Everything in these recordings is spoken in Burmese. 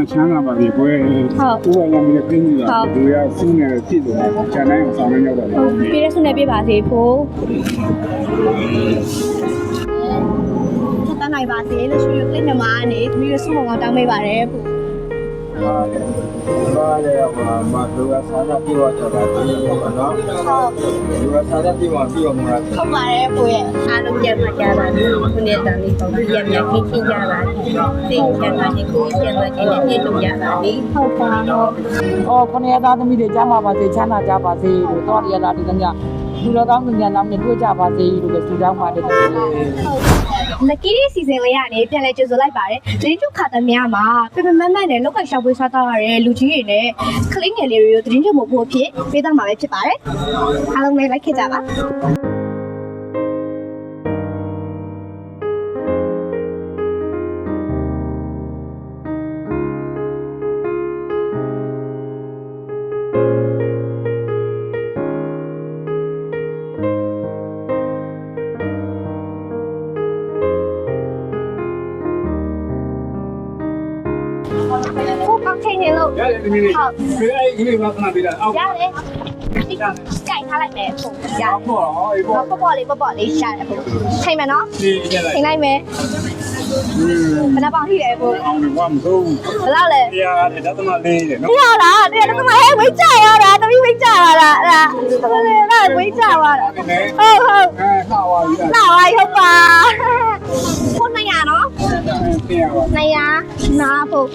မ်းမချမ်းသာပါပြီကွယ်ဟုတ်ဥပမာမျိုးပြင်းနေတာဟုတ်လူရစင်းနေဖြစ်တယ်ကျန်တိုင်းအောင်ဆောင်နေရောက်ပါလေဟုတ်ပြည့်တဲ့ဆုနဲ့ပြပါစေဖို့ထပ်တန်းနိုင်ပါစေလို့ရှိရကလစ်မြန်မာကနေသမီးတို့ဆုမကောင်းတောင်းပေးပါတယ်ဖို့ ပါတယ်ပါတယ်ဟိုမှာလူရစားတာပြေတော့တာဒီလိုပါနော်ဟုတ်လူရစားတာပြေမှပြေအောင်မလားဟုတ်ပါတယ်ဖို့ရဲ့အားလုံးကြမှာကြတာခုနေ့တန်လေးပေါ့ပြည့်မြတ်ခင်းချင်းကြတာသိချင်တာဒီကိုကျန်တဲ့ကျန်တဲ့နေ့တို့ကြတာလေဟုတ်ပါတော့။အော်ခொနည်းသားသမီးတွေကြားမှာပါစေချမ်းသာကြပါစေလို့တော်ရရလာဒီကညလူတော်ကောင်းညနာနဲ့တွေ့ကြပါစေလို့ပဲဆုတောင်းပါတယ်ခင်ဗျာ လက်ကီးစီစဉ်လေးရနေပြန်လဲကြိုဆိုလိုက်ပါတယ်။တင်းကျုပ်ခါတမများမှာပြပမတ်မတ်နဲ့လောက်ကရှောက်ပွေးစားတော့ရတဲ့လူကြီးတွေနဲ့ကလေးငယ်လေးတွေကိုတင်းကျုပ်မို့ဖို့ဖြစ်ပေးတော့မှာပဲဖြစ်ပါတယ်။အားလုံးလည်းလိုက်ခဲ့ကြပါ။ ချိန်နေလို့ရတယ်ဒီနေ့ဟုတ်ဒီအဲ့ဒီနေ့ကခဏပြေးတာအောက်ရတယ်ဒီကြိုက်ထားလိုက်မယ်ဟုတ်ရအောက်ပေါ့အေးပေါ့ပေါ့ပေါ့လေးပေါ့ပေါ့လေးရှာတယ်ဟုတ်ချိန်မယ်နော်ဒီကျလိုက်ချိန်လိုက်မယ်ဘယ်နှပေါင်ထိလဲကိုအောင်ကမဆုံးဘယ်လောက်လဲတရားနဲ့ဒသမလေးတယ်နော်ပြရလားတရားတော့ဟဲ့ဝိတ်ကြရတာတမီးဝိတ်ကြရတာအဲ့ဒါအဲ့ဒါဝိတ်ကြရတာဒီနေ့ဟုတ်ဟုတ်အဲလှပါပြီလားလာပါဟုတ်ပါခု200နော်ပြင်ရပါ 200နာဖို့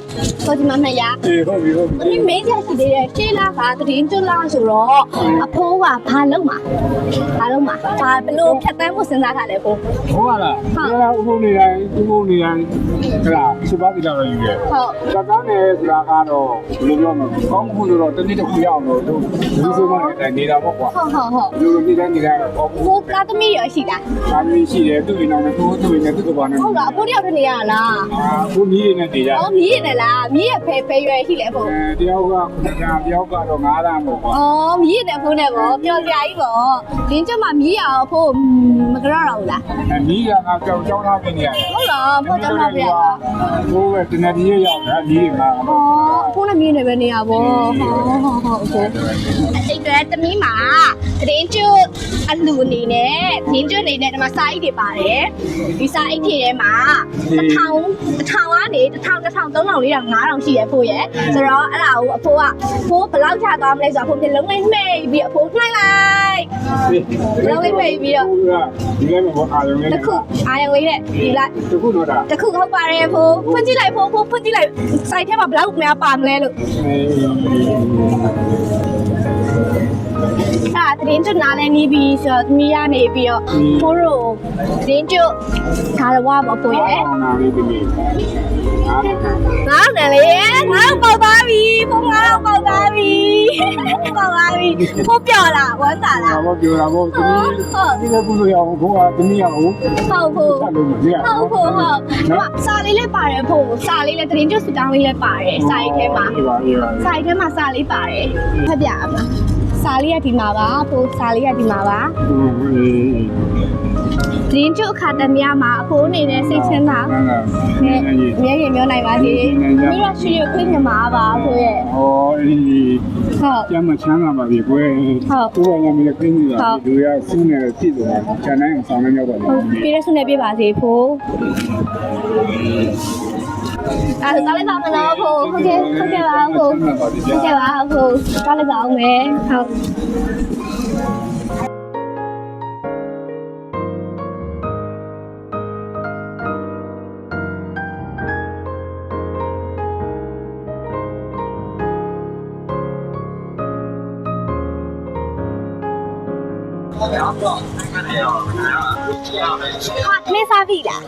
ဆိုဒီမှာ200အေးဟုတ်ပြီဟုတ်ပြီဒီမင်းချက်ရှိသေးတယ်ရှင်းလာကတရင်ကျွတ်လာဆိုတော့အဖိုးကဘာလုံးမှာဘာလုံးမှာဘာဘလို့ဖြတ်တန်းဖို့စဉ်းစားထားလဲကိုဟုတ်လားဒါဥပုံနေတိုင်းဥပုံနေတိုင်းဟလာစပါးကြတော့ယူရဟုတ်စကားနဲ့စကားကတော့ဘယ်လိုပြောမလဲကောင်းမှုလို့တော့တနည်းတစ်ခုရအောင်လို့ဒီဆိုမှလည်းနေတာပေါ့ကွာဟုတ်ဟုတ်ဟုတ်ဒီလိုနေတဲ့နေတာတော့ကောင်းမှုကိုကသမီးရရှိလားအားမင်းရှိတယ်သူ့အိမ်အောင်နဲ့သူ့သူ့အိမ်နဲ့သူ့ကဘာနဲ့ဟုတ်လားအဖိုးတယောက်တည်းနေရလားအာကိုကြီးနေနေကြတယ်အော်မြည်ရတယ်လားမြည်ရဖေဖေရွယ်ရှိလဲအဖိုးအဲတယောက်ကညာတယောက်ကတော့9ရမ်းပေါ့ကွာအော်မြည်ရတယ်အဖိုးနဲ့ပေါ့ပျော်စရာကြီးပေါ့လင်းကျမမြည်ရအောင်အဖိုးမကြတော့ဘူးလားအဲမီးကငါကြောက်ကြောက်ထားနေရတယ်ဟုတ်လားအဖိုးကြောင့်တော့ပြရလားဘိုးပဲတနည်းရောက်တာမီးကအော်အဖိုးနဲ့မြည်နေပဲနေရပေါ့ဟုတ်ဟုတ်ဟုတ်ဟုတ်အဖိုးအဲ့တော့တမီးမှာတရင်ကျွတ်အလူအနေနဲ့ရင်းကျွတ်အနေနဲ့ဒီမှာစာအိတ်တွေပါတယ်ဒီစာအိတ်တွေထဲမှာတစ်ထောင်တစ်ထောင်ကနေတစ်ထောင်တစ်ထောင်သုံးထောင်လေးတောင်ငါးထောင်ရှိရဖို့ရဲ့ဆိုတော့အဲ့ဒါကိုအဖိုးကဖိုးဘယ်လောက်ချသွားမလဲဆိုတော့အဖိုးပြလုံးလေးမှိတ်ပြီးအဖိုးနှိုင်းလိုက်လုံးလေးမှိတ်ပြီးတော့ဒီလည်းမဟုတ်အားလုံးလေးတစ်ခုအာရုံလေးနဲ့ဒီလိုက်တစ်ခုတော့တာတစ်ခုဟုတ်ပါတယ်ဖိုးဖွင့်ကြည့်လိုက်ဖိုးဖိုးဖွင့်ကြည့်လိုက်စိုက်ထဲမှာဘယ်လောက်များပါမလဲလို့ အဲ့ဒါသတင်းကျွတ်နားလဲနီးပြီးဆိုတော့သမီးရနေပြီးတော့ဖိုးတို့သတင်းကျွတ်ဓာရဝမဖို့ရဲ့နာလေးဒီနေ့ငါးနယ်လေးငါးပေါက်သားပြီဖိုးငါးပေါက်သားပြီပေါက်သားပြီဖိုးပြော်လာဝမ်းသာလားဘာပြောတာပေါ့ဒီနေ့ဒီလည်းပြုလို့ရအောင်ဘိုးကဒီနေ့ရအောင်ဟုတ်ဖို့ဆက်လို့မရဟုတ်ဖို့ဟုတ်ဟိုစာလေးလည်းပါတယ်ဖို့စာလေးလည်းသတင်းကျွတ်စတောင်းလေးလည်းပါတယ်စာရိတ်ထဲမှာဒီပါဒီပါစာရိတ်ထဲမှာစာလေးပါတယ်ဖတ်ပြအမလား စာလေးကဒီမှာပါဖို့စာလေးကဒီမှာပါဒင်းကျုပ်အခါတမယမှာအဖိုးနေတဲ့စိတ်ချမ်းသာနဲ့မျက်ရည်မျောနိုင်ပါစေ။ပြီးတော့ရွှေရခွင့်မြမှာပါအဖိုးရဲ့ဟောဒီဟုတ်ကျမ်းမချမ်းသာပါပြီကွယ်ကိုယ်ကလည်းမင်းပြင်းနေတာလူရစင်းနေဖြစ်တယ်ကျန်တိုင်းအောင်ဆောင်နေရောက်ပါလေဟုတ်ပြည့်ရဆုနဲ့ပြပါစေဖိုး အဲ့ဒါလည်းပါမလို့ဖိုးဟုတ်ကဲ့ဟုတ်ကဲ့ပါဖိုးဟုတ်ကဲ့ပါဖိုးကားလည်းပါအောင်မ ယ်ဟုတ်ဟာမင်းစားပြီလား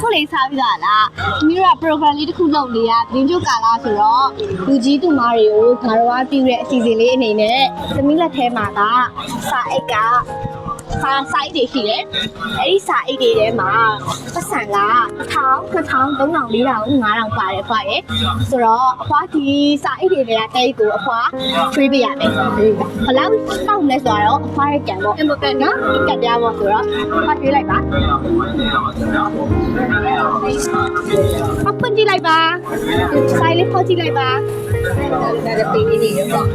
ခုလေးစားပြီလားလားမိတို့က program လေးတစ်ခုလုပ်နေရတင်းကျုပ်ကာလာဆိုတော့လူကြီးသူမတွေကိုငါတို့ကပြုတဲ့အစီအစဉ်လေးအနေနဲ့သမီးလက်ထဲမှာကစာအိတ်က စာစာအိတ်တွေရှိတယ်အဲ့ဒီစာအိတ်တွေထဲမှာပတ်စံက1000 2000 3000 4000 5000ပါတယ်ဖွာရဲ့ဆိုတော့အဖွာဒီစာအိတ်တွေကတဲ့ကိုအဖွာချွေးပေးရမယ်ဘယ်လောက်တောင်းလဲဆိုတော့အဖွာရဲ့ကြံပေါ့အမကန်နော်ကတ်ပြားပေါ့ဆိုတော့အဖွာတွေးလိုက်ပါအဖွင့်ကြည့်လိုက်ပါစာလေးဖောက်ကြည့်လိုက်ပါဒါကပေးနေတယ်ပေါ့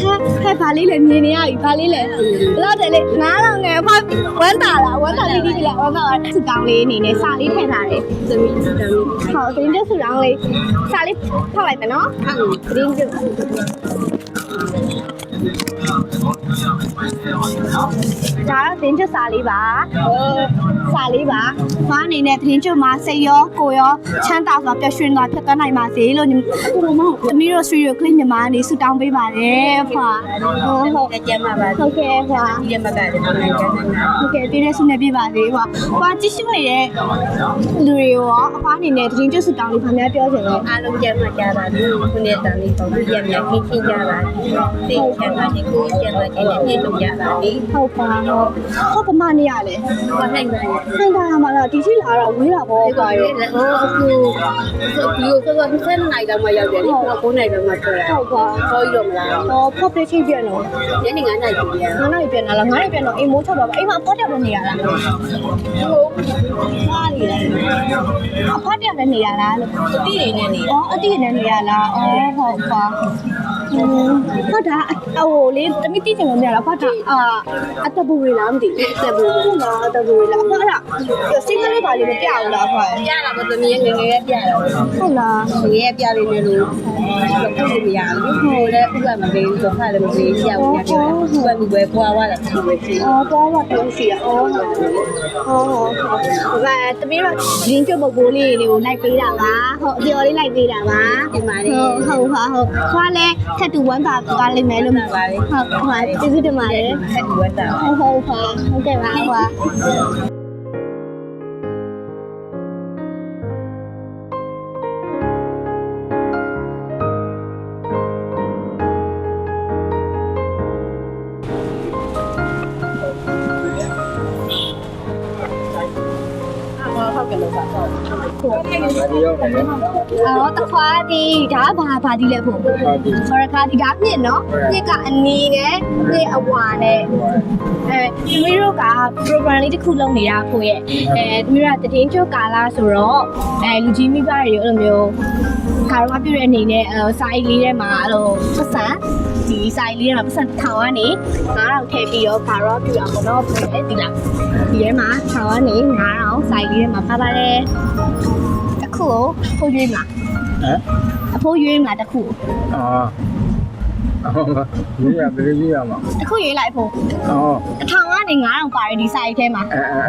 ဟဲ့ဟဲ့ဘာလေးလဲမြင်နေရပြီဘာလေးလဲဘယ်တော့တည်းလေ9000နဲ့ဖောက်ဝမ်းတာလားဝမ်းတာလေးဒီလားဝမ်းတာစူတောင်းလေးအနေနဲ့စာလေးထည့်ထားတယ်သမီးသမီးဟုတ်တင်းကျစူတောင်းလေးစာလေးဖောက်လိုက်မယ်နော်ဟုတ်တင်းကျဒါတော့တင်းကျစာလေးပါစာလေးပါဘာအနေနဲ့တင်းကျမှာစိတ်ရောကိုယ်ရောချမ်းသာစွာပျော်ရွှင်စွာဖြစ်သွားနိုင်ပါစေလို့ညီသမီးတို့ဆွေရကလင်းညီမအနေဆူတောင်းပေးပါတယ်ဖွာဟုတ်ဟုတ်ကြမ်းမှာပါဟုတ်ကဲ့ဖွာဒီရမကလည်းပြန်ကြမ်းတယ်ဟုတ်ကဲ့ပြည့်တဲ့ဆုနဲ့ပြပါသေးပါ။ဘာကြည့်ရှုနေတဲ့လူတွေရောအဖားအနေနဲ့တရင်ကျွတ်စတောင်းလေးဗာများပြောချင်တယ်အားလုံးကြမ်းမှာကြပါပြီခုနေ့တန်လေးပေါ့ပြရမြခင်းချင်းကြပါပြီသိချမ်းသာခြင်းကိုကျမ်းမှာကျမ်းနဲ့ပြည့်စုံကြပါပြီ။ဟုတ်ပါတော့။ဟုတ်ကမနေရလေဘာနိုင်ပါလဲ။ခိုင်တာမှာတော့ဒီစီလာတော့ဝေးတာပေါ့ဒီပါရဲ့ဟိုအခုဒီကိုကတော့ဆက်နိုင်တော့မှရောက်တယ်လေကို9နိုင်တော့မှထွက်တာ။ဟုတ်ပါခေါ်ရတော့မလား။ဟောဖောက်ပြချင်းပြန်တော့ညနေ9နိုင်ပြီဗျာငါးနိုင်ပြန်လာလားငါးနိုင်ပြန်တော့အိမ်မိုးချက်တော့အိမ်မှာဖောက်တက်ပဲနေရလား။ဟုတ်။ဟာနေရတယ်။အဖောက်တက်ပဲနေရလားလို့တိနေနေနေ။အော်အတိနဲ့နေရလား။အော်ဟုတ်ပါ။ဟုတ်တာအဟိုလေတမိတိချင်လို့မရလားဖတ်တာအာအတဘူရီလားမသိဘူးအတဘူရီလားအတဘူရီလားဖတ်တာစိတ်ကလေးပါလေးမပြဘူးလားဖတ်ပြတာပေါ့သမီးငငယ်ပြတာဟုတ်လားငယ်ပြလေးနဲ့လို့တော့ပြုတ်လို့မရဘူးဟိုလည်းဥပမပေးဘူးဆိုခါလည်းမပေးရဘူးညပြောဥပမပဲပွားသွားတာဒီပဲရှိအော်တော့တော့ပြောစီရအော်ဟောဟောဘာတမီးတော့ရင်းကျုပ်ပုတ်ပိုးလေးတွေကိုလိုက်ပေးတာပါဟုတ်အပြော်လေးလိုက်ပေးတာပါဒီမှာလေဟုတ်ဟုတ်ပါဟုတ်ခွာလဲထက်တူဝမ်းပါပါလိမ့်မယ်လို့ဟုတ်ပါကျေးဇူးတင်ပါတယ်ဆက်ဝတ်တာဟုတ်ဟုတ်ပါဟုတ်ကဲ့ပါဟွာဟုတ်ကဲ့ ဒီရောက်တယ်အော်တခွားဒီဒါဘာဘာဒီလဲဖို့ဟာဒီဆောရခါဒီဒါမြင့်နော်မြင့်ကအနီနဲ့မြင့်အဝါနဲ့အဲသမီးတို့က program လေးတစ်ခုလုပ်နေတာကိုရဲ့အဲသမီးတို့ကတည်င်းချိုကာလာဆိုတော့အဲလူကြီးမိဘတွေအဲ့လိုမျိုးခါတော့ပြည့်တဲ့အနေနဲ့အဲစာအိတ်လေးထဲမှာအဲ့လိုပတ်စံဒီစာအိတ်လေးထဲမှာပတ်စံထောင်ကနေ9000ထည့်ပြီးတော့ခါတော့ပြရအောင်တော့ပြည့်ဒီလားဒီထဲမှာထောင်ကနေ9000စာအိတ်လေးထဲမှာပါပါတယ်တစ် ခုကိုဖိုးရွေးမလားဟမ်အဖိုးရွေးမလားတစ်ခုကိုအော်အော်ဒီရဘယ်လိုရမှာတစ်ခုရွေးလိုက်ဖို့အော်တစ်ထောင်ကနေ9000ပါတယ်ဒီ site ထဲမှာအဲအဲ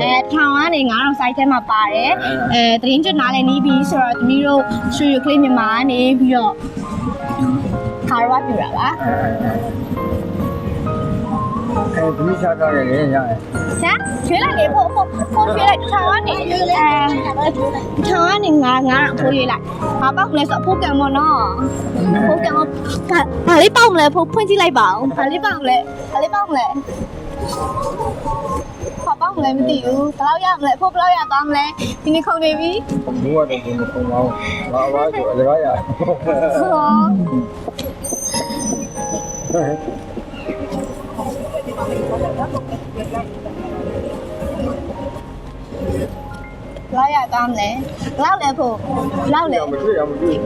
အဲတစ်ထောင်ကနေ9000 site ထဲမှာပါတယ်အဲသတင်းကျွတ်နားလည်းနီးပြီဆိုတော့သမီးတို့ရွှေရကလေးမြန်မာကနေပြီးတော့ခါရဝပြူတာပါ အဲဒီစားတော့လည်းရတယ်ဆရာရွှေလိုက်လေဖို့ဖို့ဖို့ရွှေလိုက်တစ်ထောင်ကနေအဲတစ်ထောင်ကနေ9 9000ဖိုးရွေးလိုက်ဘာပေါက်မလဲဆိုအဖို့ကံပေါ့နော်ဖို့ကံပေါ့ဘာလေးပေါက်မလဲဖို့ဖွင့်ကြည့်လိုက်ပါဦးဘာလေးပေါက်မလဲဘာလေးပေါက်မလဲဘာပေါက်မလဲမသိဘူးဘယ်လောက်ရမလဲဖို့ဘယ်လောက်ရသွားမလဲဒီနေ့ခုံနေပြီဘိုးကတော့ဒီမပုံပါဘူးဘာဘာဆိုအလကားရဟော က်ရကောင်းလဲလောက်လဲဖို့လောက်လဲမတွေ့ရမတွေ့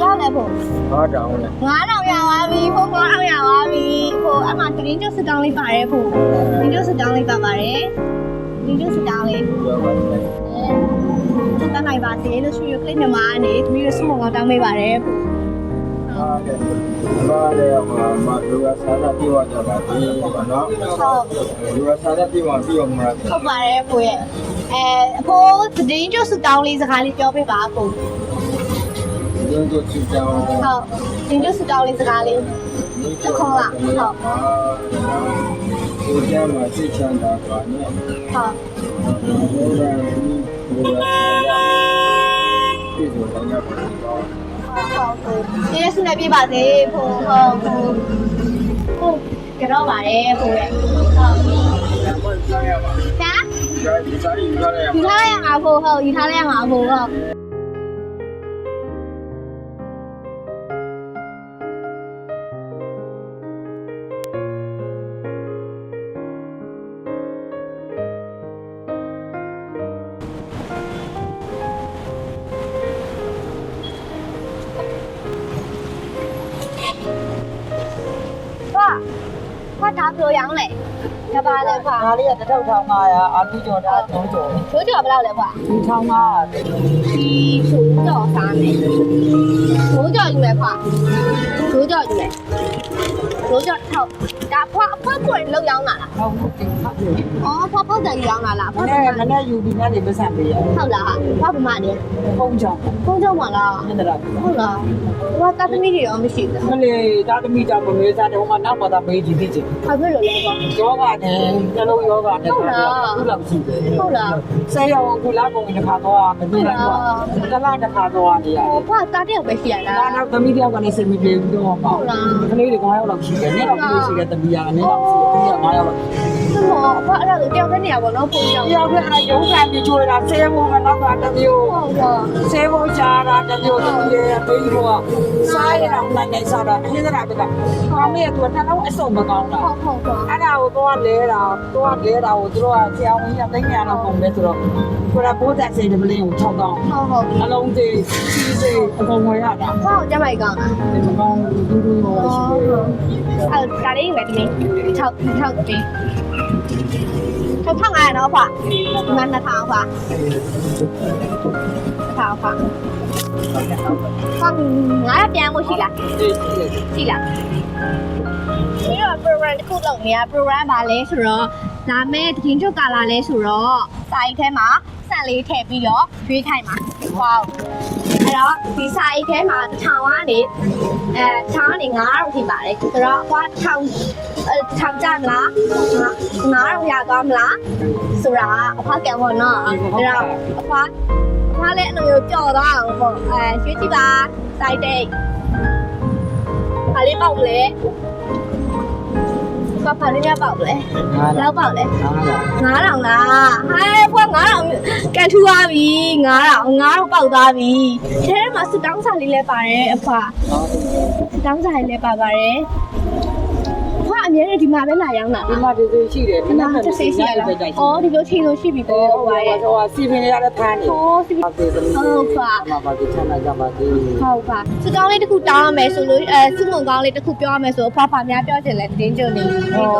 လောက်လဲဖို့ဟာတောင်းလဲ9000ရပါပြီဖို့9000ရပါပြီဖို့အမှတရင်ကျစတောင်းလေးပါတယ်ဖို့တရင်ကျစတောင်းလေးပါပါတယ်တရင်ကျစတောင်းလေးပြောပါမယ်အဲတတ်နိုင်ပါစေလို့ရှိရကလေးမြန်မာကနေသမီးတို့စုံအောင်တောင်းပေးပါတယ်ဖို့ဟာတယ် ဘာလဲမှာမလူကစားတာပြောကြပါဒီဘာနော်ဟုတ်လူကစားတာပြောပြောမှာဟုတ်ပါတယ်ကိုရဲ့အဲအဖိုးသတင်းကျစတောင်းလေးစကားလေးပြောပြပါအကိုဒီလိုချစ်ကြောင်းဟုတ်သတင်းကျစတောင်းလေးစကားလေးဒီကြမှာစိတ်ချမ်းသာပါနဲ့ဟုတ်ဘုရားဒီလူကစားတာဒီ လိုလည်းပါတော့ဟုတ်ဟုတ်ကိုဒီရဆုနဲ့ပြပါစေဖို့ဟုတ်ဟုတ်ဟုတ်ကတော့ပါတယ်ဟိုလေဟုတ်ဒါဒီစားရည်ယူရတဲ့ယူထားလိုက်ရမှာဖို့ဟုတ်ယူထားလိုက်ရမှာဖို့ဟုတ် တစ်ပါးလဲဖွာဒါလေးက1500အာလူကြော်ဒါ3ကြော်ချိုးကြော်ဘယ်လောက်လဲဖွာ1500ဒီချိုးကြော်စားမယ်ချိုးကြော်ယူမယ်ဖွာ ရိုးကြော်ထောက်ဒါဖွာအဖွာပွင့်လောက်ရောင်းလာလားဟုတ်ဟုတ်တင်ဟုတ်ပြီအော်ဖွာပုတ်တယ်ရောင်းလာလားဖွာနဲ့မနဲ့ယူပြီးမှနေပတ်စံပေးရဟုတ်လားဖွာပမာနေဖုံးကြောင်ဖုံးကြောင်မလားဟုတ်တယ်ဟုတ်လားဖွာတာသမီတွေရောမရှိဘူးမလေတာသမီကြောင်မမေးစားတယ်ဟိုမှာနောက်မှသာမေးကြည့်သိချင်ဘာဖြစ်လို့လဲပေါ့ယောဂနဲ့နှလုံးယောဂနဲ့ဟုတ်လားဟုတ်လားမရှိဘူးဟုတ်လားဆေးရောကူလာကုန်ပြီတစ်ခါတော့မသိလိုက်ဘူးတလားတစ်ခါတော့နေရတယ်ဖွာတာတယောက်ပဲရှိရလားနောက်သမီးတယောက်ကလည်းစိတ်မပြေဘူးတော့ဟုတ်လားကလေးတွေကောင်းရောက်တော့ရှိတယ်နေ့တော့ပြေးရှိတဲ့သမီးကနေ့တော့ရှိတယ်9ယောက်လောက်။ သူ့မောအဖွားအဲ့ဒါဆိုတယောက်တည်းနေရပါတော့ဖုန်းကြောင့်တယောက်နဲ့အဲရုံးကန်ပြီးချိုးတာဆေးဘုံကနောက်ကတမျိုးဟုတ်တော့ဆေးဘုံချာတာတမျိုးသမီးရဲ့ဘေးဘောစားရအောင်နိုင်နိုင်စားတာအင်းစရာကကောင်းရဲ့သူကနှလုံးအစုံမကောင်းတာဟုတ်ဟုတ်တော့အဲ့ဒါကိုတော့လဲတာတော့လဲတာကိုသူတို့ကဆရာဝန်ကြီးကသိညာတော့ပုံပဲဆိုတော့ကိုယ်ကဘိုးသက်စိတ်တမလေးကိုထောက်တော့ဟုတ်ဟုတ်အလုံးသေးစီးစိတ်အကုန်ဝင်ရတာ။ဖွားကိုကြမ်းမိုက်ကောင်းလားဒီမကောင်းဘူးဒူးဒူးရောရှိတယ်။အဲ့ဒါလေးပဲဒီနေ့။6 6တင်း။ ထောက်ထောက်ငါရတော့ဖွား။ဒီမှာ2000ဖွား။2000ဖွား။ဖွားငါရပြန်မှုရှိလားဒီဒီရှိလားဒီတော့ program တစ်ခုလုပ်နေရ program ပါလဲဆိုတော့လာမဲ့တရင်ချုပ်ကာလာလဲဆိုတော့စာအိတ်ထဲမှာဆန် လေးထည့်ပြီးတော့ရွေးခိုင်းပါဝေါအဲ့တော့ဒီစာအိတ်ထဲမှာထောင်ကနေအဲထောင်ကနေ900ထိပါတယ်ဆိုတော့ဟွာထောင်အဲထောင်ကြမလား900ရသွားမလားဆိုတာအဖေကံပေါ့နော်အဲ့တော့အဖေအဖေလည်းအဲ့လိုမျိုးကြော်သွားအောင်ပေါ့အဲရွေးကြည့်ပါစာအိတ်တဲ့ဘာလေးပေါ က်လဲဘာဖာလေးများပေါက်လဲငါဘယ်တော့လောက်ပေါက်လဲငါတော့9000လားဟဲ့ဘွာ9000ကန်ထူသွားပြီ9000 9000ပေါက်သွားပြီထဲထဲမှာစတောင်းစာလေးလည်းပါတယ်အဖွာစတောင်းစာလေးလည်းပါပါတယ် အဖွာအမြဲတမ်းဒီမှာပဲလာရောက်တာဒီမှာဒီလိုရှိတယ်ဒီမှာတစ်စိရှိရလားအော်ဒီလိုချိန်လို့ရှိပြီပေါ့ဟွာရဲ့ဟိုစီပင်ရတဲ့ဖမ်းနေဟောစီဟုတ်တယ်သမီးဟုတ်ပါမှာပါဒီချမ်းသာကြပါသေးဟုတ်ပါစကောင်းလေးတစ်ခုတောင်းရမယ်ဆိုလို့အဲစုမုံကောင်းလေးတစ်ခုပြောရမယ်ဆိုအဖွာဖာများပြောချင်လဲတင်းကျုံနေဒီတော့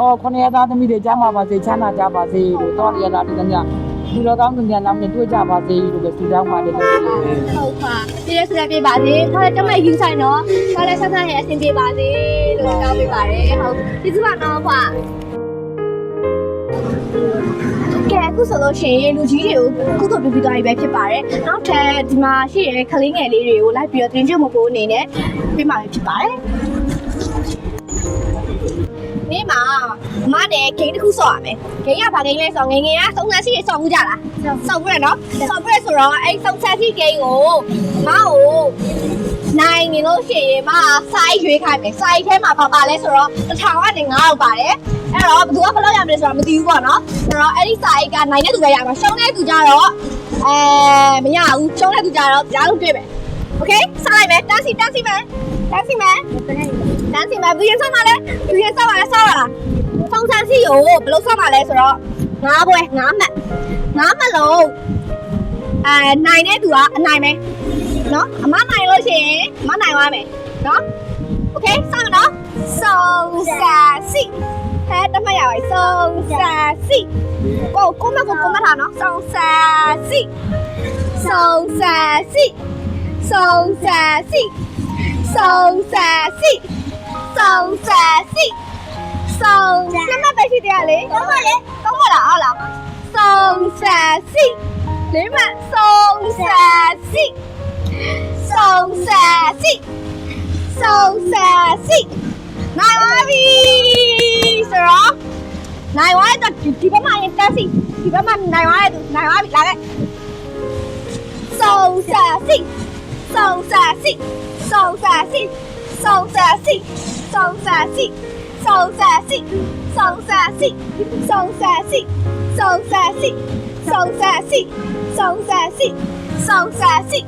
အော်ခொနရသားသမီးတွေကြားမှာပါစေချမ်းသာကြပါစေလို့တော်ရလာဒီကည ဒီလိုကောင်းကံကံနောက်နဲ့တွေ့ကြပါစေလို့ပဲဆုတောင်းပါတယ်သမီးတွေဟုတ်ပါပြည့်ရစရပြပါစေခါလည်းတမိုက်ယူဆိုင်တော့ခါလည်းဆက်ဆက်ရဲ့အဆင်ပြေပါစေလို့တောင်းပေးပါတယ်ဟုတ်ကျေးဇူးပါနော်ဖွာကဲအခုဆိုလို့ရှိရင်လူကြီးတွေကိုကုသိုလ်ပြုပြီးသွားပြီပဲဖြစ်ပါတယ်နောက်ထပ်ဒီမှာရှိတဲ့ကလေးငယ်လေးတွေကိုလိုက်ပြီးတော့တင်ကြမဖို့အနေနဲ့ပြမှာဖြစ်ပါတယ် မှာမနဲ့ဂိမ်းတစ်ခုဆော့ရမယ်ဂိမ်းကဘာဂိမ်းလဲဆိုတော့ငယ်ငယ်ကစုံစမ်းရှိတွေဆော့မှုကြလားဆော့မှုရနော်ဆော့မှုရဆိုတော့အဲ့စုံစမ်းရှိဂိမ်းကိုမကိုနိုင်နေလို့ရှိရင်မစိုက်ရွေးခိုင်းမယ်စိုက်ထဲမှာဘာပါလဲဆိုတော့တစ်ထောင်ကနေ900ပါတယ်အဲ့တော့ဘယ်သူကဘယ်လောက်ရမလဲဆိုတော့မသိဘူးပေါ့နော်အဲ့တော့အဲ့ဒီစိုက်ကနိုင်တဲ့သူပဲရမှာရှုံးတဲ့သူကြတော့အဲမရဘူးရှုံးတဲ့သူကြတော့ကြားလို့တွေ့မယ်โอเคစလိုက်မယ်တန်းစီတန်းစီမယ်တန်းစီမယ်တန်းစီမယ်ဘယ်ရင်ဆော့မှာလဲဘယ်ရင်ဆော့မှာလဲဆော့ပါလား ပုံစံရှိကိုဘယ်လိုဆောက်မှာလဲဆိုတော့ငါးပွဲငါးမှတ်ငါးမှတ်လုံးအဲနိုင်တဲ့သူကအနိုင်ပဲနော်အမနိုင်လို့ရှိရင်အမနိုင်သွားမယ်နော် Okay ဆောက်နော်စုံစာစီဟဲ့တမရပါစုံစာစီကိုကိုမကိုကိုမထားနော်စုံစာစီစုံစာစီစုံစာစီစုံစာစီစုံစာစီ Sông Năm nay bài thi gì à Lý? Đúng rồi Lý. Đúng rồi đó là Sông xà mà Sông xà xì Sông xà xì Sông xà Này quá vì Sao Này quá thật Chỉ có mà ta xì Chỉ có mà này quá Này quá bị lạc đấy. Sông xà xì Sông xà xì Sông xà xì Sông sâu xa xích sâu xa xích sâu xa xích sâu xa xích sâu xa xích sâu xa xích sâu xa xích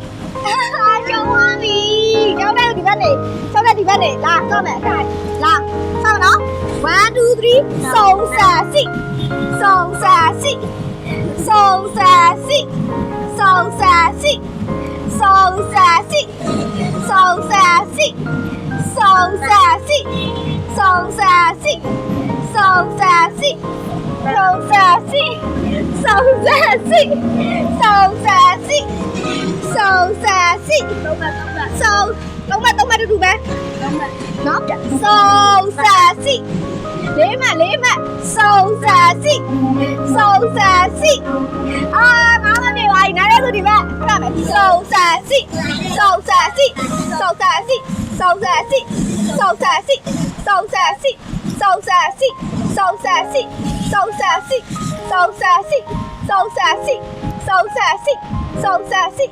Châu Hoa Mì Cháu đây là tiếng Anh này Cháu đây tiếng Anh này Là con mẹ cái Là Sau đó One, two, three Sâu xa xích Sâu xa xích Sâu xa xích Sâu xa xích Sâu xa xích Sâu xa xích Sâu xa xích sống xa xỉ sống xa xỉ sống xa xỉ sống xa xỉ sống xa xỉ sống xa xỉ sống tông mà tông mà được đủ ba nó sâu xa xỉ lễ mà lễ mà sâu xa xỉ sâu xa xỉ à má mà mèo ai nói đây rồi thì bạn các bạn phải sâu xa xỉ sâu xa xỉ sâu xa xỉ sau xà xị sau xà xị sau xà xị sau xà xị sau xà xị sau xà xị sau xà xị sau xà xị sau xà xị sau xà xị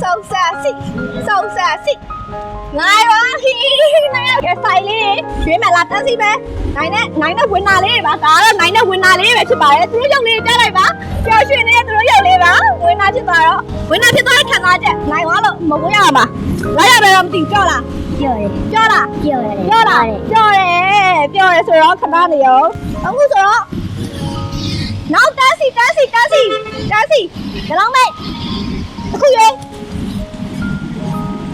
sau xà xị sau xà xị này quá này cái phải đi chuyện mày làm cái gì bé này nè này nó quên nào đi bà cả đó này nó quên nào đi mày chụp bài chú trong đi cái này bà chơi chuyện này tôi giờ đi bà quên nào chụp bài đó quên nào chụp bài thằng nào chứ này quá rồi một cái nhà bà lấy ra đây làm tiền cho là င်နာဖြစ်သွားတော့ဝင်နာဖြစ်သွားတဲ့ခံစားချက်နိုင်သွားလို့မဝင်ရပါလာရမယ်တော့မသိကြောက်လားပြောတယ်ကြောက်လားပြောတယ်ပြောလားပြောတယ်ပြောတယ်ဆိုတော့ခဏနေရောအခုဆိုတော့နောက်တန်းစီတန်းစီတန်းစီတန်းစီဒီလောက်မိတ်အခုရေ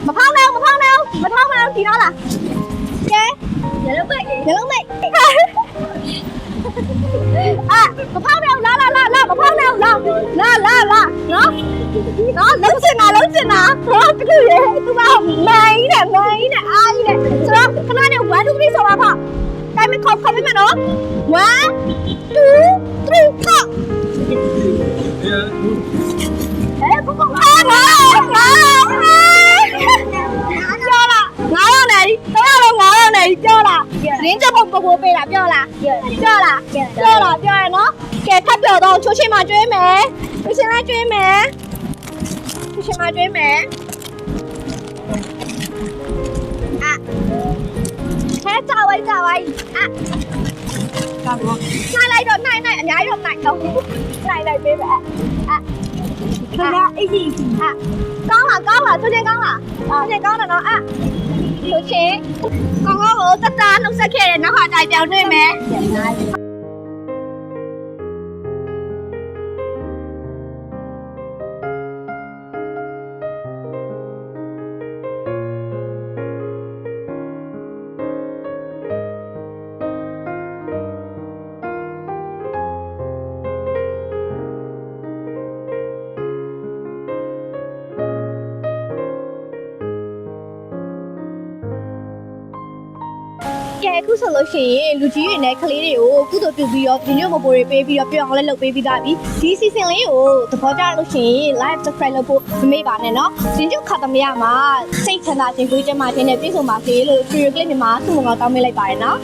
မဖောင်းနဲ့မဖောင်းနဲ့မဖောင်းနဲ့ဒီတော့လားကဲရလုံးပဲဒီလောက်မိတ်အာမဖောင်းနဲ့လာလာလာလာမဖောင်းနဲ့လာလာလာလာနော်နော်လုံးစင်တာလုံးစင်တာဟောကလူရေသူကမိုင်း နဲ့မိုင်းနဲ့အားကြီးနဲ့ဆိုတော့ခဏနဲ့1 2 3ဆိုပါဖောက်တိုင်းမခေါ်ခေါ်ပြမယ်နော်1 2 3ခေါက်အဲဘဘအာငါငါပြောလားငါရောနေတော့တော့ငါရောနေပြောလားရင်းချက်ပုံပပိုးပေးတာပြောလားပြောလားပြောလားပြောရနော်ကဲထပ်ပြောတော့ချိုးချင်းမကျွေးမယ်ချိုးချင်းမကျွေးမယ်ချိုးချင်းမကျွေးမယ် จ่าไว้จ่าไว้อ่ะ နိုင်လိုက်တော့နိုင်နိုင်အများကြီးတော့နိုင်တော့နိုင်လိုက်ပေးပဲอ่ะခဏအေးကြီးอ่ะကောင်းလားကောင်းလားသူချင်းကောင်းလားသူချင်းကောင်းတယ်နော်อ่ะသူချင်းကောင်းကောင်းကိုတတနှုတ်ဆက်ခဲ့တဲ့နောက်ခါတိုင်ပြောင်းတွေ့မယ် အခုဆိုလို့ရှိရင်လူကြီးတွေနဲ့ကလေးတွေကိုကုသိုလ်ပြုပြီးတော့ဒီညို့မပိုတွေပေးပြီးတော့ပြောင်းလဲလုပ်ပေးပြီးသားပြီဒီစီစဉ်လေးကိုသဘောကျလို့ရှိရင် live subscribe လုပ်ဖို့မမေ့ပါနဲ့နော်ဒီညို့ခတ်သမရမှာစိတ်ချမ်းသာခြင်းကိုယ်ကျန်းမာခြင်းနဲ့ပြည့်စုံပါစေလို့ Studio Clip မြန်မာဆုမွန်ကောင်းတောင်းပေးလိုက်ပါတယ်နော်